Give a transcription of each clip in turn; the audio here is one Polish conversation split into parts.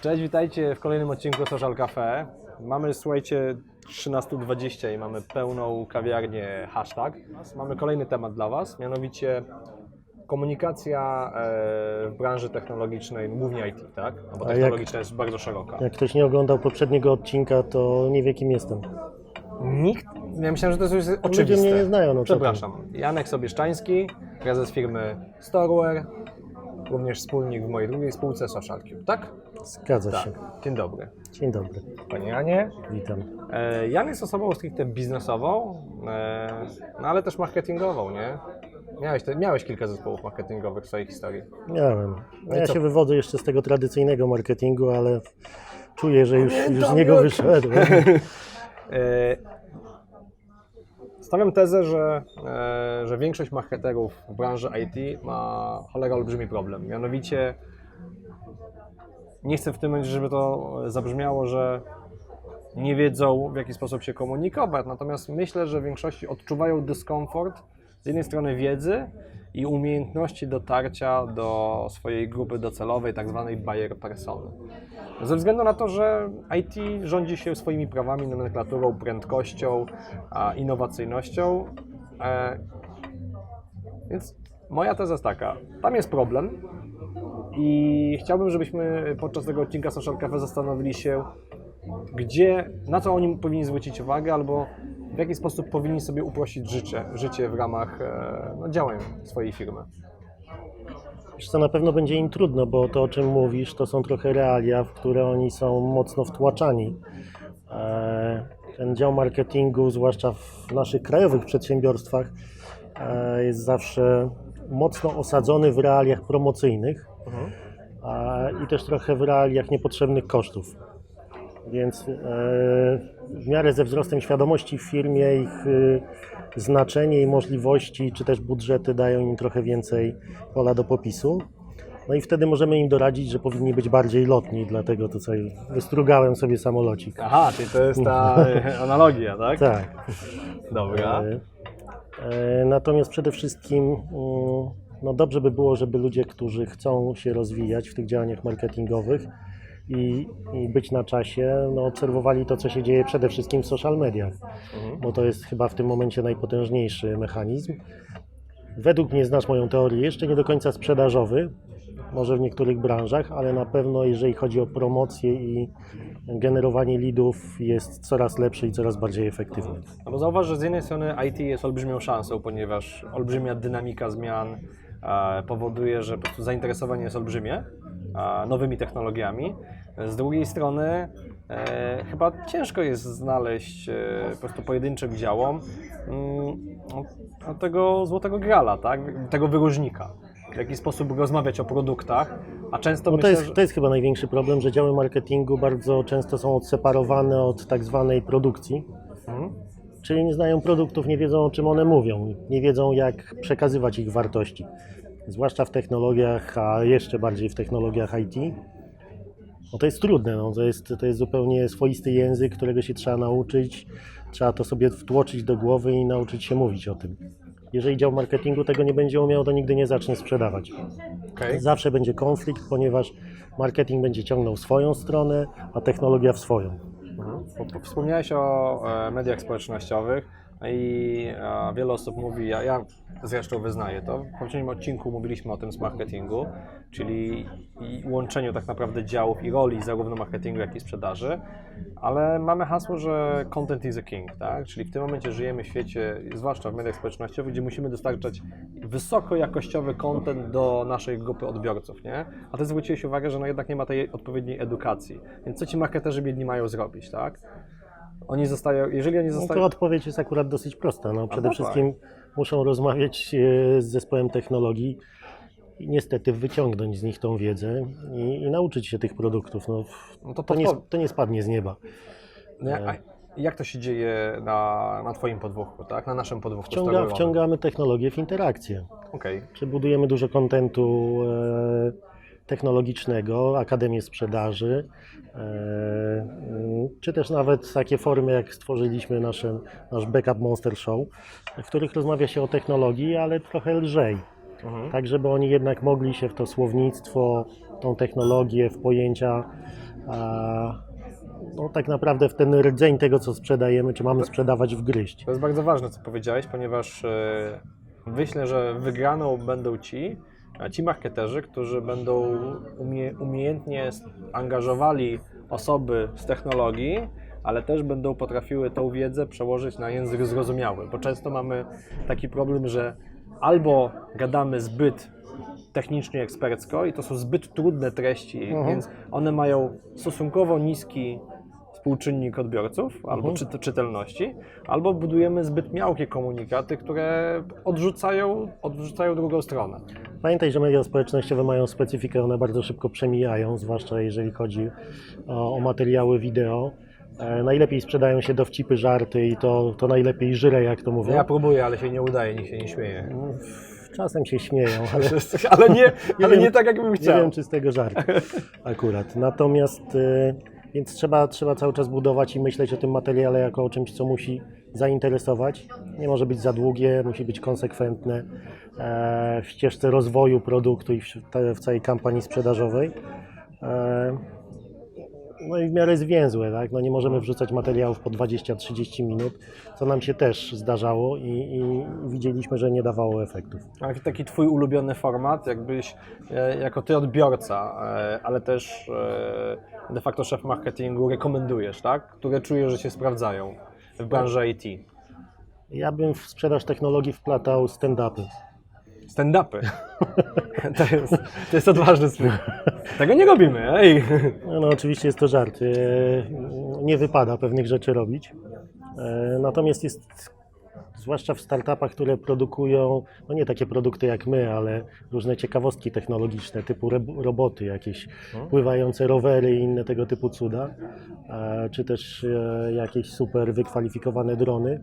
Cześć, witajcie w kolejnym odcinku Social Cafe. Mamy, słuchajcie, 13.20 i mamy pełną kawiarnię hashtag. Mamy kolejny temat dla Was, mianowicie komunikacja e, w branży technologicznej, głównie IT, tak? No bo A jak- technologiczna jest bardzo szeroka. Jak ktoś nie oglądał poprzedniego odcinka, to nie wie kim jestem. Nikt, ja myślałem, że to jest Ludzie oczywiste. mnie nie znają, no co. Przepraszam. Janek Sobieszczański, prezes firmy Storeware, również wspólnik w mojej drugiej spółce Social Cube, tak? Zgadza Tak. się. Dzień dobry. Dzień dobry, Panie Janie, witam. E, Jan jest osobą stricte biznesową, e, no ale też marketingową, nie? Miałeś, te, miałeś kilka zespołów marketingowych w swojej historii. Miałem. No Ja co? się wywodzę jeszcze z tego tradycyjnego marketingu, ale czuję, że już, już z niego wyszedłem. Stawiam tezę, że, e, że większość marketerów w branży IT ma cholera olbrzymi problem. Mianowicie nie chcę w tym momencie, żeby to zabrzmiało, że nie wiedzą w jaki sposób się komunikować, natomiast myślę, że w większości odczuwają dyskomfort z jednej strony wiedzy i umiejętności dotarcia do swojej grupy docelowej, tak zwanej buyer persony. Ze względu na to, że IT rządzi się swoimi prawami, nomenklaturą, prędkością, innowacyjnością. E, więc moja teza jest taka, tam jest problem i chciałbym, żebyśmy podczas tego odcinka Social Cafe zastanowili się, gdzie, na co oni powinni zwrócić uwagę, albo jaki sposób powinni sobie uprościć życie, życie w ramach e, no, działań swojej firmy. Wiesz co, na pewno będzie im trudno, bo to o czym mówisz, to są trochę realia, w które oni są mocno wtłaczani. E, Ten dział marketingu, zwłaszcza w naszych krajowych przedsiębiorstwach, e, jest zawsze mocno osadzony w realiach promocyjnych a, i też trochę w realiach niepotrzebnych kosztów. Więc e, w miarę ze wzrostem świadomości w firmie ich e, znaczenie i możliwości, czy też budżety dają im trochę więcej pola do popisu. No i wtedy możemy im doradzić, że powinni być bardziej lotni, dlatego tutaj wystrugałem sobie samolocik. Aha, czyli to jest ta analogia, tak? Tak. Dobra. E, Natomiast przede wszystkim mm, no dobrze by było, żeby ludzie, którzy chcą się rozwijać w tych działaniach marketingowych i, i być na czasie, no obserwowali to, co się dzieje przede wszystkim w social mediach, Mhm. bo to jest chyba w tym momencie najpotężniejszy mechanizm. Według mnie znasz moją teorię, jeszcze nie do końca sprzedażowy, może w niektórych branżach, ale na pewno jeżeli chodzi o promocję i generowanie leadów jest coraz lepszy i coraz bardziej efektywny. No bo zauważ, że z jednej strony IT jest olbrzymią szansą, ponieważ olbrzymia dynamika zmian powoduje, że po prostu zainteresowanie jest olbrzymie nowymi technologiami. Z drugiej strony e, chyba ciężko jest znaleźć e, po prostu pojedynczym działom mm, no, tego złotego grala, tak? tego wyróżnika. W jaki sposób rozmawiać o produktach, a często No to, myślę, jest, że... to jest chyba największy problem, że działy marketingu bardzo często są odseparowane od tak zwanej produkcji, Mhm. Czyli nie znają produktów, nie wiedzą o czym one mówią, nie wiedzą jak przekazywać ich wartości. Zwłaszcza w technologiach, a jeszcze bardziej w technologiach IT. No to jest trudne, no to, jest, to jest zupełnie swoisty język, którego się trzeba nauczyć. Trzeba to sobie wtłoczyć do głowy i nauczyć się mówić o tym. Jeżeli dział marketingu tego nie będzie umiał, to nigdy nie zacznie sprzedawać. Okej. Zawsze będzie konflikt, ponieważ marketing będzie ciągnął swoją stronę, a technologia w swoją. Mhm. Wspomniałeś o e, mediach społecznościowych no i e, wiele osób mówi, ja, ja zresztą wyznaję to, w poprzednim odcinku mówiliśmy o tym z marketingu, czyli i łączeniu tak naprawdę działów i roli zarówno marketingu, jak i sprzedaży, ale mamy hasło, że content is a king, tak? Czyli w tym momencie żyjemy w świecie, zwłaszcza w mediach społecznościowych, gdzie musimy dostarczać wysokojakościowy content do naszej grupy odbiorców, nie? A ty zwróciłeś uwagę, że no jednak nie ma tej odpowiedniej edukacji. Więc co ci marketerzy biedni mają zrobić, tak? Oni zostają, jeżeli oni No to zostają... odpowiedź jest akurat dosyć prosta. No, przede dawaj. wszystkim muszą rozmawiać e, z zespołem technologii i niestety wyciągnąć z nich tą wiedzę i, i nauczyć się tych produktów. No, No to, to, nie, podpo- to nie spadnie z nieba. No, a jak to się dzieje na, na Twoim podwórku, tak? Na naszym podwórku Wciąga, wciągamy technologię w interakcję. Okej. Czy budujemy dużo kontentu e, technologicznego, akademię sprzedaży, e, mm, czy też nawet takie formy, jak stworzyliśmy nasze, nasz Backup Monster Show, w których rozmawia się o technologii, ale trochę lżej. Mhm. Tak, żeby oni jednak mogli się w to słownictwo, tą technologię, w pojęcia no, tak naprawdę w ten rdzeń tego, co sprzedajemy, czy mamy sprzedawać, wgryźć. To jest bardzo ważne, co powiedziałeś, ponieważ e, myślę, że wygraną będą ci, e, ci marketerzy, którzy będą umie, umiejętnie angażowali osoby z technologii, ale też będą potrafiły tą wiedzę przełożyć na język zrozumiały, bo często mamy taki problem, że albo gadamy zbyt technicznie ekspercko i to są zbyt trudne treści, Mhm. więc one mają stosunkowo niski współczynnik odbiorców albo Mhm. czyt- czytelności, albo budujemy zbyt miałkie komunikaty, które odrzucają, odrzucają drugą stronę. Pamiętaj, że media społecznościowe mają specyfikę, one bardzo szybko przemijają, zwłaszcza jeżeli chodzi o, o materiały wideo. E, najlepiej sprzedają się dowcipy, żarty i to, to najlepiej żre, jak to mówią. Ja próbuję, ale się nie udaje, nikt się nie śmieje. No, Czasem się śmieją, ale Ale nie, ale wiem, nie tak, jakbym nie chciał. wiem, czy z tego żart akurat. Natomiast, e, więc trzeba, trzeba cały czas budować i myśleć o tym materiale jako o czymś, co musi zainteresować. Nie może być za długie, musi być konsekwentne e, w ścieżce rozwoju produktu i w, całej kampanii sprzedażowej. No i w miarę zwięzłe, tak? No nie możemy wrzucać materiałów po 20-30 minut, co nam się też zdarzało i, i widzieliśmy, że nie dawało efektów. A taki twój ulubiony format, jakbyś e, jako ty odbiorca, e, ale też e, de facto szef marketingu rekomendujesz, tak? Które czujesz, że się sprawdzają w branży IT. Ja bym w sprzedaż technologii wplatał stand-upy. Stand-upy. To jest, to jest odważny smyk. Tego nie robimy, ej! No, no oczywiście jest to żart. E, Nie wypada pewnych rzeczy robić. E, Natomiast jest, zwłaszcza w startupach, które produkują, no nie takie produkty jak my, ale różne ciekawostki technologiczne, typu roboty, jakieś pływające rowery i inne tego typu cuda, e, czy też jakieś super wykwalifikowane drony.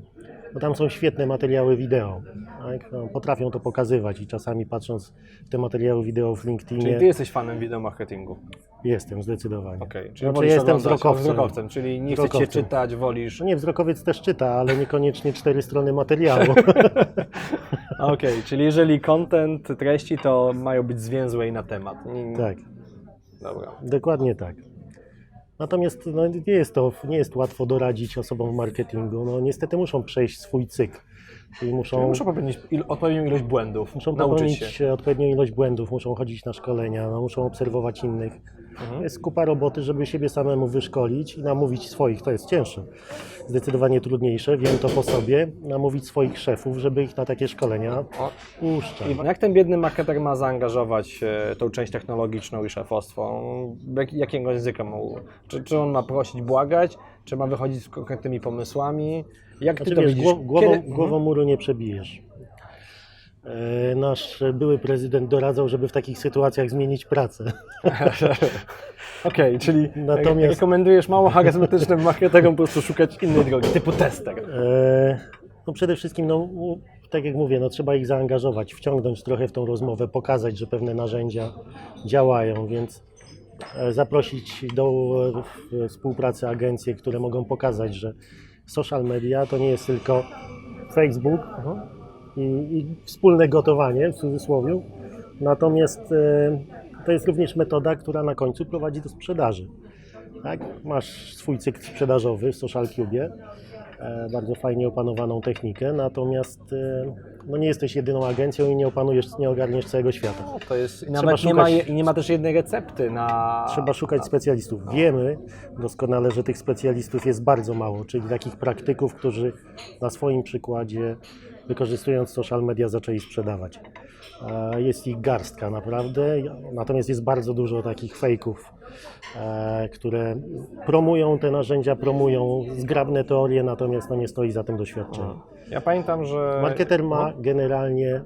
No tam są świetne materiały wideo. Tak? No, potrafią to pokazywać i czasami patrząc w te materiały wideo w LinkedInie, Czyli ty jesteś fanem wideomarketingu. jestem zdecydowanie. Okej, czyli Znaczy, jestem wzrokowcem. wzrokowcem. Czyli nie Wzrokowcem. czytać, wolisz... No nie, wzrokowiec też czyta, ale niekoniecznie cztery strony materiału. Okej, czyli jeżeli content, treści, to mają być zwięzłe i na temat. Nie, tak, Dobra. dokładnie tak. Natomiast no, nie, jest to, nie jest łatwo doradzić osobom w marketingu. No, niestety muszą przejść swój cykl. Czyli muszą, Czyli muszę popełnić il- odpowiednią ilość błędów, muszą popełnić się. odpowiednią ilość błędów, muszą chodzić na szkolenia, no, muszą obserwować innych. Mhm. Jest kupa roboty, żeby siebie samemu wyszkolić i namówić swoich. To jest cięższe, zdecydowanie trudniejsze, wiem to po sobie. Namówić swoich szefów, żeby ich na takie szkolenia puszczać. I jak ten biedny marketer ma zaangażować e, tą część technologiczną i szefostwo? Jak, jakiego języka mu? Czy, czy on ma prosić, błagać? Czy ma wychodzić z konkretnymi pomysłami? Jak ty Znaczy, to wiesz, widzisz? gło- głową, Kiedy- głową muru nie przebijesz. E, Nasz były prezydent doradzał, żeby w takich sytuacjach zmienić pracę. Okej, czyli Natomiast- rekomendujesz mało charyzmatycznym marketerom po prostu szukać innej drogi, typu tester. E, No przede wszystkim, no, tak jak mówię, no, trzeba ich zaangażować, wciągnąć trochę w tą rozmowę, pokazać, że pewne narzędzia działają, więc e, zaprosić do współpracy agencje, które mogą pokazać, że social media to nie jest tylko Facebook i, i wspólne gotowanie w cudzysłowie, natomiast e, to jest również metoda, która na końcu prowadzi do sprzedaży. Tak? Masz swój cykl sprzedażowy w Social Cube, e, bardzo fajnie opanowaną technikę, natomiast e, no nie jesteś jedyną agencją i nie opanujesz, nie ogarniesz całego świata. No, to jest, i nawet nie, ma, szukać- nie ma też jednej recepty na... Trzeba szukać specjalistów. Wiemy doskonale, że tych specjalistów jest bardzo mało, czyli takich praktyków, którzy na swoim przykładzie, wykorzystując social media, zaczęli sprzedawać. E, Jest ich garstka naprawdę, natomiast jest bardzo dużo takich fejków, e, które promują te narzędzia, promują zgrabne teorie, natomiast no nie stoi za tym doświadczenie. Ja pamiętam, że... Marketer ma generalnie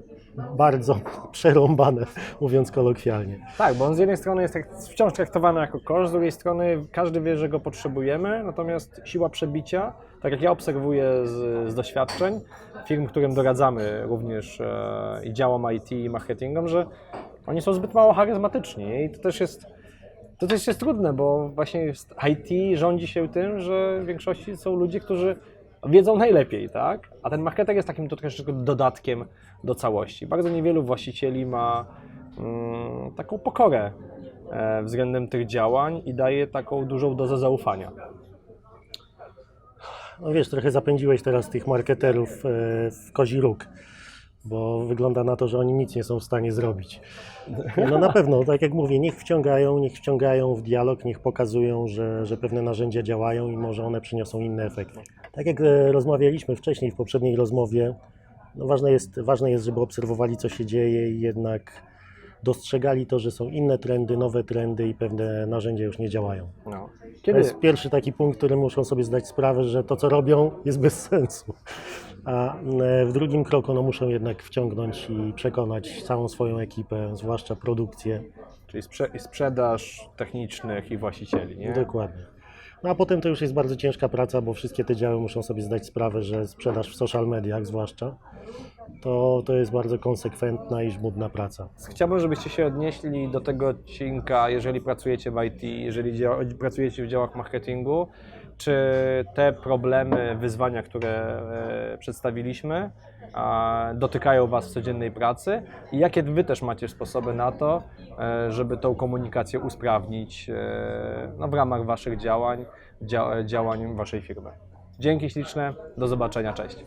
bardzo przerąbane, mówiąc kolokwialnie. Tak, bo on z jednej strony jest tak wciąż traktowany jako koszt, z drugiej strony każdy wie, że go potrzebujemy, natomiast siła przebicia, tak jak ja obserwuję z, z doświadczeń firm, którym doradzamy również e, i działom IT i marketingom, że oni są zbyt mało charyzmatyczni i to też jest to też jest trudne, bo właśnie IT rządzi się tym, że w większości są ludzie, którzy wiedzą najlepiej, tak? A ten marketer jest takim troszeczkę dodatkiem do całości. Bardzo niewielu właścicieli ma mm, taką pokorę e, względem tych działań i daje taką dużą dozę zaufania. No wiesz, trochę zapędziłeś teraz tych marketerów e, w kozi róg, bo wygląda na to, że oni nic nie są w stanie zrobić. No na pewno, tak jak mówię, niech wciągają, niech wciągają w dialog, niech pokazują, że, że pewne narzędzia działają i może one przyniosą inne efekty. Tak jak e, rozmawialiśmy wcześniej w poprzedniej rozmowie, no ważne, jest, ważne jest, żeby obserwowali, co się dzieje i jednak dostrzegali to, że są inne trendy, nowe trendy i pewne narzędzia już nie działają. No. To Kiedy, jest pierwszy taki punkt, który muszą sobie zdać sprawę, że to, co robią, jest bez sensu. A e, w drugim kroku no, muszą jednak wciągnąć i przekonać całą swoją ekipę, zwłaszcza produkcję. czyli sprze i sprzedaż technicznych i właścicieli, nie? Dokładnie. No a potem to już jest bardzo ciężka praca, bo wszystkie te działy muszą sobie zdać sprawę, że sprzedaż w social mediach zwłaszcza, to, to jest bardzo konsekwentna i żmudna praca. Chciałbym, żebyście się odnieśli do tego odcinka, jeżeli pracujecie w IT, jeżeli pracujecie w działach marketingu, czy te problemy, wyzwania, które e, przedstawiliśmy, dotykają Was w codziennej pracy i jakie Wy też macie sposoby na to, e, żeby tą komunikację usprawnić e, no, w ramach Waszych działań, dzia- działań Waszej firmy. Dzięki śliczne, do zobaczenia, cześć.